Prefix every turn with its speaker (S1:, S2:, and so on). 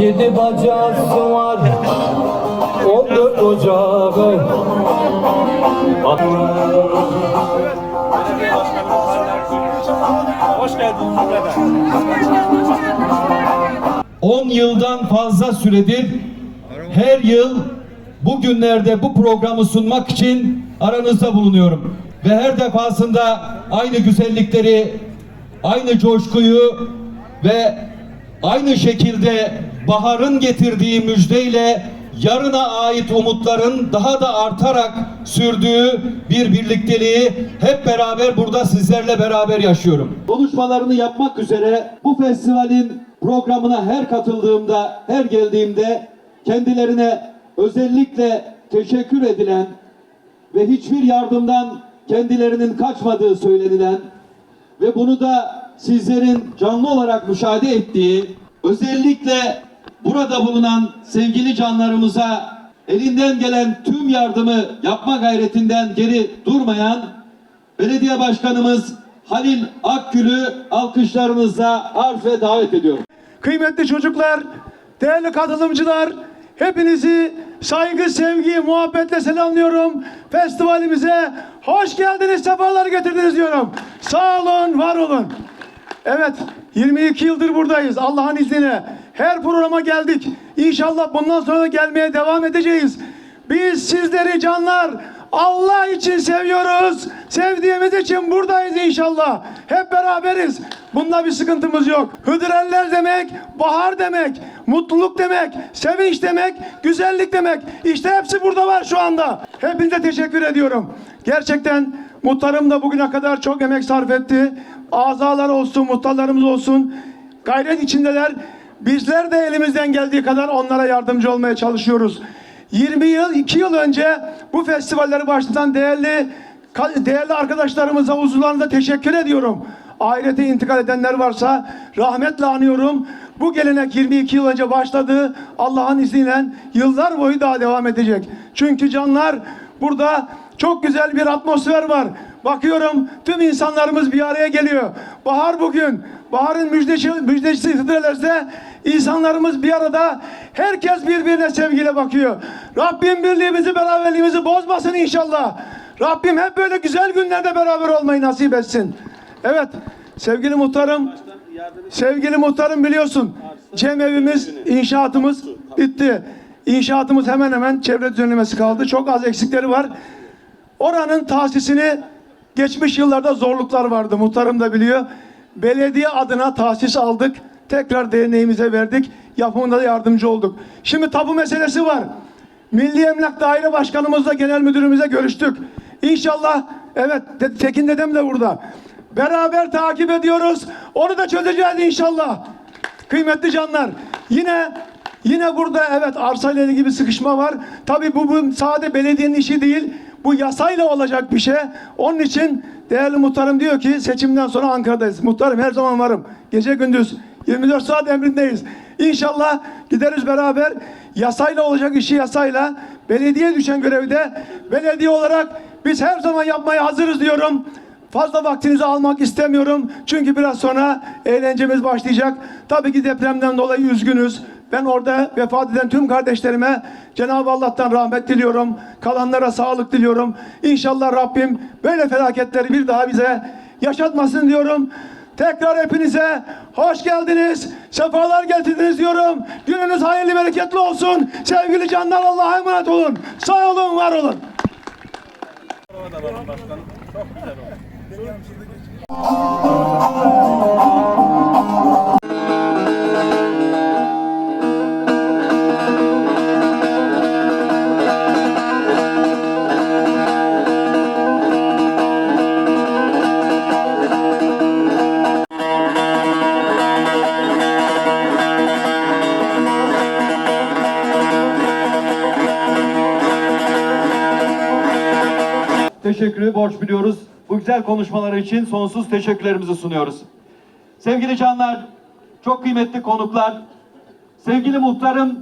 S1: Yedi bacası var On dört ocağı
S2: Hoş geldiniz Zümrede.
S3: 10 yıldan fazla süredir her yıl bu günlerde bu programı sunmak için aranızda bulunuyorum. Ve her defasında aynı güzellikleri, aynı coşkuyu ve aynı şekilde baharın getirdiği müjdeyle yarına ait umutların daha da artarak sürdüğü bir birlikteliği hep beraber burada sizlerle beraber yaşıyorum. Konuşmalarını yapmak üzere bu festivalin programına her katıldığımda, her geldiğimde kendilerine özellikle teşekkür edilen ve hiçbir yardımdan kendilerinin kaçmadığı söylenilen ve bunu da sizlerin canlı olarak müşahede ettiği özellikle burada bulunan sevgili canlarımıza elinden gelen tüm yardımı yapma gayretinden geri durmayan belediye başkanımız Halil Akgül'ü alkışlarınızla arz ve davet ediyorum.
S4: Kıymetli çocuklar, değerli katılımcılar, hepinizi saygı, sevgi, muhabbetle selamlıyorum. Festivalimize hoş geldiniz, sefalar getirdiniz diyorum. Sağ olun, var olun. Evet, 22 yıldır buradayız Allah'ın izniyle. Her programa geldik. İnşallah bundan sonra da gelmeye devam edeceğiz. Biz sizleri canlar Allah için seviyoruz. Sevdiğimiz için buradayız inşallah. Hep beraberiz. Bunda bir sıkıntımız yok. Hıdreller demek, bahar demek, mutluluk demek, sevinç demek, güzellik demek. İşte hepsi burada var şu anda. Hepinize teşekkür ediyorum. Gerçekten muhtarım da bugüne kadar çok emek sarf etti. Azalar olsun, muhtarlarımız olsun. Gayret içindeler. Bizler de elimizden geldiği kadar onlara yardımcı olmaya çalışıyoruz. 20 yıl, 2 yıl önce bu festivalleri başlatan değerli değerli arkadaşlarımıza huzurlarında teşekkür ediyorum. Ahirete intikal edenler varsa rahmetle anıyorum. Bu gelenek 22 yıl önce başladı. Allah'ın izniyle yıllar boyu daha devam edecek. Çünkü canlar burada çok güzel bir atmosfer var. Bakıyorum tüm insanlarımız bir araya geliyor. Bahar bugün. Baharın müjdeci, müjdecisi Hıdrellez'de insanlarımız bir arada. Herkes birbirine sevgiyle bakıyor. Rabbim birliğimizi, beraberliğimizi bozmasın inşallah. Rabbim hep böyle güzel günlerde beraber olmayı nasip etsin. Evet, sevgili muhtarım, sevgili muhtarım biliyorsun, Cem evimiz, inşaatımız bitti. İnşaatımız hemen hemen çevre düzenlemesi kaldı. Çok az eksikleri var. Oranın tahsisini geçmiş yıllarda zorluklar vardı. Muhtarım da biliyor. Belediye adına tahsis aldık. Tekrar derneğimize verdik. Yapımında da yardımcı olduk. Şimdi tapu meselesi var. Milli Emlak Daire Başkanımızla Genel Müdürümüze görüştük. İnşallah evet Tekin dedem de burada. Beraber takip ediyoruz. Onu da çözeceğiz inşallah. Kıymetli canlar. Yine Yine burada evet arsayla ilgili bir sıkışma var. Tabii bu, bu sade belediyenin işi değil. Bu yasayla olacak bir şey. Onun için değerli muhtarım diyor ki seçimden sonra Ankara'dayız. Muhtarım her zaman varım. Gece gündüz 24 saat emrindeyiz. İnşallah gideriz beraber. Yasayla olacak işi yasayla. Belediye düşen görevi de belediye olarak biz her zaman yapmaya hazırız diyorum. Fazla vaktinizi almak istemiyorum. Çünkü biraz sonra eğlencemiz başlayacak. Tabii ki depremden dolayı üzgünüz. Ben orada vefat eden tüm kardeşlerime Cenab-ı Allah'tan rahmet diliyorum. Kalanlara sağlık diliyorum. İnşallah Rabbim böyle felaketleri bir daha bize yaşatmasın diyorum. Tekrar hepinize hoş geldiniz. Sefalar getirdiniz diyorum. Gününüz hayırlı bereketli olsun. Sevgili canlar Allah'a emanet olun. Sağ olun, var olun.
S2: Çok güzel oldu.
S3: Teşekkürü borç biliyoruz. Bu güzel konuşmaları için sonsuz teşekkürlerimizi sunuyoruz. Sevgili canlar, çok kıymetli konuklar, sevgili muhtarım